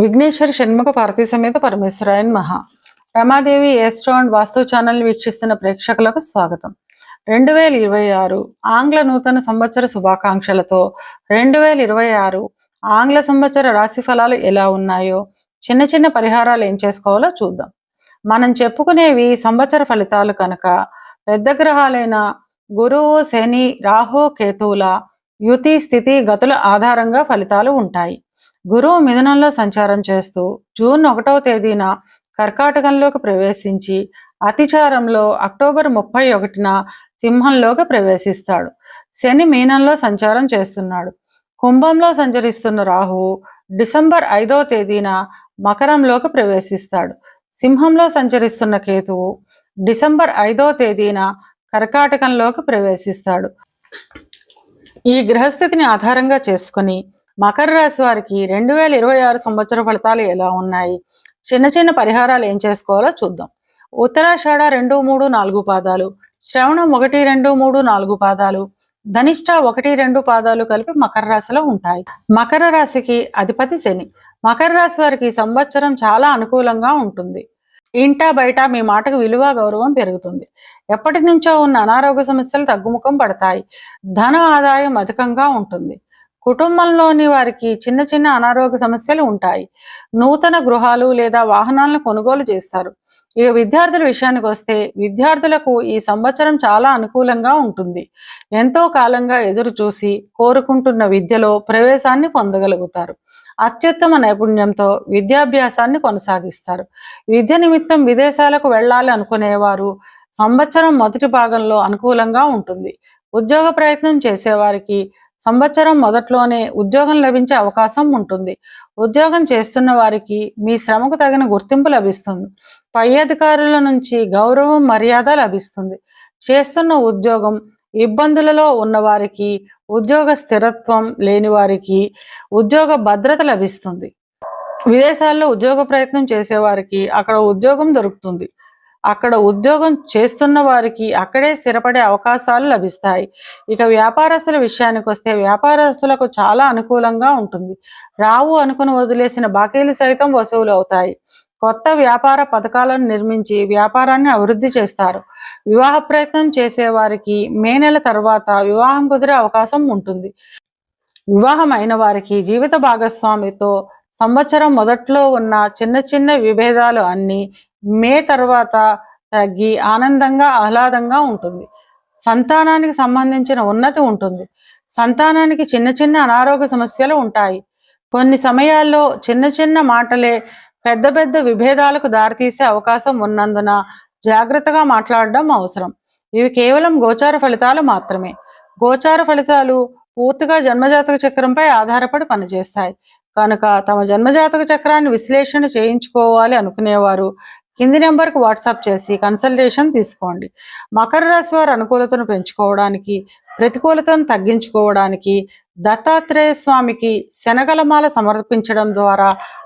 విఘ్నేశ్వర షణ్ముఖ పార్వతీ సమేత పరమేశ్వరాయన్ మహా. Ramadevi astro and Vastu channel వీక్షిస్తున్న ప్రేక్షకులకు స్వాగతం. రెండు వేల ఇరవై ఆరు ఆంగ్ల నూతన సంవత్సర శుభాకాంక్షలతో రెండు వేల ఇరవై ఆరు ఆంగ్ల సంవత్సర రాశి ఫలాలు ఎలా ఉన్నాయో చిన్న చిన్న పరిహారాలు ఏం చేసుకోవాలో చూద్దాం. మనం చెప్పుకునేవి సంవత్సర ఫలితాలు కనుక పెద్ద గ్రహాలైన గురువు శని రాహు కేతువుల యుతి స్థితి గతుల ఆధారంగా ఫలితాలు ఉంటాయి. గురువు మిథునంలో సంచారం చేస్తూ జూన్ ఒకటవ తేదీన కర్కాటకంలోకి ప్రవేశించి అతిచారంలో అక్టోబర్ ముప్పై ఒకటిన సింహంలోకి ప్రవేశిస్తాడు. శని మీనంలో సంచారం చేస్తున్నాడు. కుంభంలో సంచరిస్తున్న రాహువు డిసెంబర్ ఐదవ తేదీన మకరంలోకి ప్రవేశిస్తాడు. సింహంలో సంచరిస్తున్న కేతువు డిసెంబర్ ఐదవ తేదీన కర్కాటకంలోకి ప్రవేశిస్తాడు. ఈ గ్రహస్థితిని ఆధారంగా చేసుకుని మకర రాశి వారికి రెండు వేల ఇరవై ఆరు సంవత్సర ఫలితాలు ఎలా ఉన్నాయి? చిన్న చిన్న పరిహారాలు ఏం చేసుకోవాలో చూద్దాం. ఉత్తరాషాఢ రెండు మూడు నాలుగు పాదాలు శ్రవణం ఒకటి రెండు మూడు నాలుగు పాదాలు ధనిష్ట ఒకటి రెండు పాదాలు కలిపి మకర రాశిలో ఉంటాయి. మకర రాశికి అధిపతి శని. మకర రాశి వారికి సంవత్సరం చాలా అనుకూలంగా ఉంటుంది. ఇంటా బయట మీ మాటకు విలువ గౌరవం పెరుగుతుంది. ఎప్పటి నుంచో ఉన్న అనారోగ్య సమస్యలు తగ్గుముఖం పడతాయి. ధన ఆదాయం అధికంగా ఉంటుంది. కుటుంబంలోని వారికి చిన్న చిన్న అనారోగ్య సమస్యలు ఉంటాయి. నూతన గృహాలు లేదా వాహనాలను కొనుగోలు చేస్తారు. ఇక విద్యార్థుల విషయానికి వస్తే విద్యార్థులకు ఈ సంవత్సరం చాలా అనుకూలంగా ఉంటుంది. ఎంతో కాలంగా ఎదురు చూసి కోరుకుంటున్న విద్యలో ప్రవేశాన్ని పొందగలుగుతారు. అత్యుత్తమ నైపుణ్యంతో విద్యాభ్యాసాన్ని కొనసాగిస్తారు. విద్య నిమిత్తం విదేశాలకు వెళ్ళాలి అనుకునేవారు సంవత్సరం మొదటి భాగంలో అనుకూలంగా ఉంటుంది. ఉద్యోగ ప్రయత్నం చేసేవారికి సంవత్సరం మొదట్లోనే ఉద్యోగం లభించే అవకాశం ఉంటుంది. ఉద్యోగం చేస్తున్న వారికి మీ శ్రమకు తగిన గుర్తింపు లభిస్తుంది. పై అధికారుల నుంచి గౌరవం మర్యాద లభిస్తుంది. చేస్తున్న ఉద్యోగం ఇబ్బందులలో ఉన్నవారికి ఉద్యోగ స్థిరత్వం లేని వారికి ఉద్యోగ భద్రత లభిస్తుంది. విదేశాల్లో ఉద్యోగ ప్రయత్నం చేసేవారికి అక్కడ ఉద్యోగం దొరుకుతుంది. అక్కడ ఉద్యోగం చేస్తున్న వారికి అక్కడే స్థిరపడే అవకాశాలు లభిస్తాయి. ఇక వ్యాపారస్తుల విషయానికి వస్తే వ్యాపారస్తులకు చాలా అనుకూలంగా ఉంటుంది. రావు అనుకుని వదిలేసిన బాకీలు సైతం వసూలు అవుతాయి కొత్త వ్యాపార పథకాలను నిర్మించి వ్యాపారాన్ని అభివృద్ధి చేస్తారు. వివాహ ప్రయత్నం చేసేవారికి మే నెల తర్వాత వివాహం కుదిరే అవకాశం ఉంటుంది. వివాహం అయిన వారికి జీవిత భాగస్వామితో సంవత్సరం మొదట్లో ఉన్న చిన్న చిన్న విభేదాలు అన్నీ మే తర్వాత తగ్గి ఆనందంగా ఆహ్లాదంగా ఉంటుంది. సంతానానికి సంబంధించిన ఉన్నతి ఉంటుంది. సంతానానికి చిన్న చిన్న అనారోగ్య సమస్యలు ఉంటాయి. కొన్ని సమయాల్లో చిన్న చిన్న మాటలే పెద్ద పెద్ద విభేదాలకు దారితీసే అవకాశం ఉన్నందున జాగ్రత్తగా మాట్లాడడం అవసరం. ఇవి కేవలం గోచార ఫలితాలు మాత్రమే. గోచార ఫలితాలు పూర్తిగా జన్మజాతక చక్రంపై ఆధారపడి పనిచేస్తాయి. కనుక తమ జన్మజాతక చక్రాన్ని విశ్లేషణ చేయించుకోవాలి అనుకునేవారు కింది నెంబర్కి వాట్సాప్ చేసి కన్సల్టేషన్ తీసుకోండి. మకర రాశి వారి అనుకూలతను పెంచుకోవడానికి ప్రతికూలతను తగ్గించుకోవడానికి దత్తాత్రేయ స్వామికి శనగలమాల సమర్పించడం ద్వారా